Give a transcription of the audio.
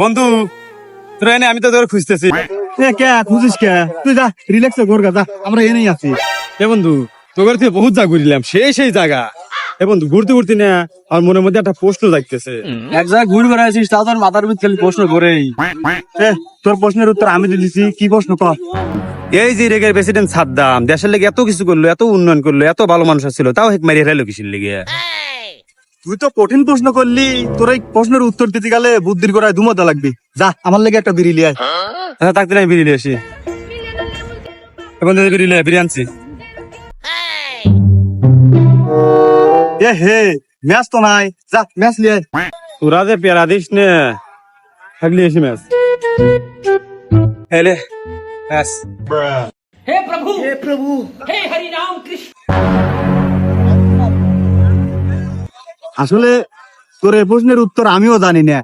বন্ধু তোরা এনে আমি তো তোর খুঁজতেছি। এ কে খুঁজিস কে? তুই যা রিল্যাক্স কর গা, যা আমরা এনেই আছি। এ বন্ধু তোর থেকে বহুত যা ঘুরিলাম সেই সেই জায়গা। এ বন্ধু ঘুরতে ঘুরতে না আমার মনের মধ্যে একটা প্রশ্ন লাগতেছে এক জায়গায় ঘুরে বেড়াইছিস তাও তোর মাথার ভিতরে খালি প্রশ্ন করেই এ তোর প্রশ্নের উত্তর আমি কি প্রশ্ন কর? এই যে রেগের প্রেসিডেন্ট সাদ্দাম দেশের লেগে এত কিছু করল এত উন্নয়ন করল এত ভালো মানুষ ছিল তাও হেক মারি হেরাইলো কিসের লেগে? তুই তো কঠিন প্রশ্ন করলি তোর এই প্রশ্নের উত্তর দিতে গেলে বুদ্ধির গোড়ায় দুমতা লাগবে যা আমার লেগে একটা বিড়ি লিয়ে আয়। আচ্ছা থাকতে আমি বিরিয়ে আসি এখন বিরিয়ে বিরিয়ে আনছি এ হে ম্যাচ তো নাই যা ম্যাচ লিয়ে আয়। তোরা যে পেয়ারা দিস নে থাকলি এসি ম্যাচ হেলে ম্যাচ हे प्रभु हे प्रभु हे हरि राम कृष्ण আসলে তোর এই প্রশ্নের উত্তর আমিও জানি না।